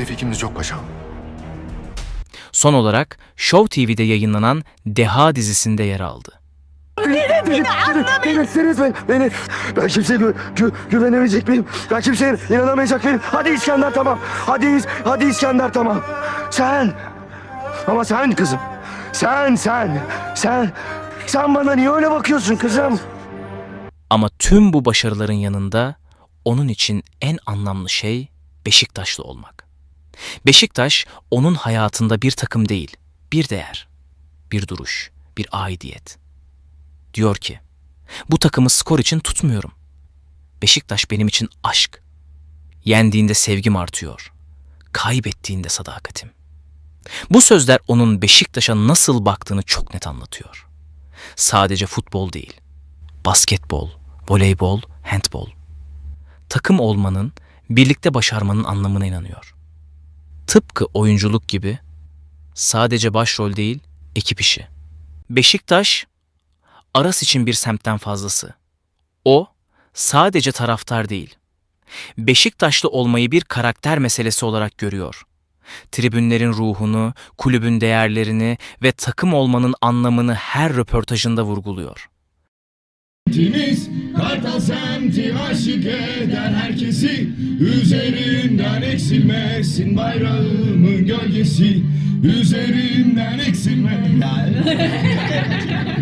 müttefikimiz yok paşam. Son olarak Show TV'de yayınlanan Deha dizisinde yer aldı. Delirttiniz beni. beni. Ben kimseye gü gü güvenemeyecek miyim? Ben kimseye inanamayacak mıyım? Hadi İskender tamam. Hadi, hadi İskender tamam. Sen. Ama sen kızım. Sen, sen, sen. Sen bana niye öyle bakıyorsun kızım? Ama tüm bu başarıların yanında onun için en anlamlı şey Beşiktaşlı olmak. Beşiktaş onun hayatında bir takım değil, bir değer, bir duruş, bir aidiyet. Diyor ki, bu takımı skor için tutmuyorum. Beşiktaş benim için aşk. Yendiğinde sevgim artıyor. Kaybettiğinde sadakatim. Bu sözler onun Beşiktaş'a nasıl baktığını çok net anlatıyor. Sadece futbol değil, basketbol, voleybol, handbol. Takım olmanın, birlikte başarmanın anlamına inanıyor. Tıpkı oyunculuk gibi sadece başrol değil, ekip işi. Beşiktaş, Aras için bir semtten fazlası. O, sadece taraftar değil. Beşiktaşlı olmayı bir karakter meselesi olarak görüyor. Tribünlerin ruhunu, kulübün değerlerini ve takım olmanın anlamını her röportajında vurguluyor. Timiz Kartal semti aşık eder herkesi. Üzerinden eksilmesin bayrağımın gölgesi. Üzerinden eksilmesin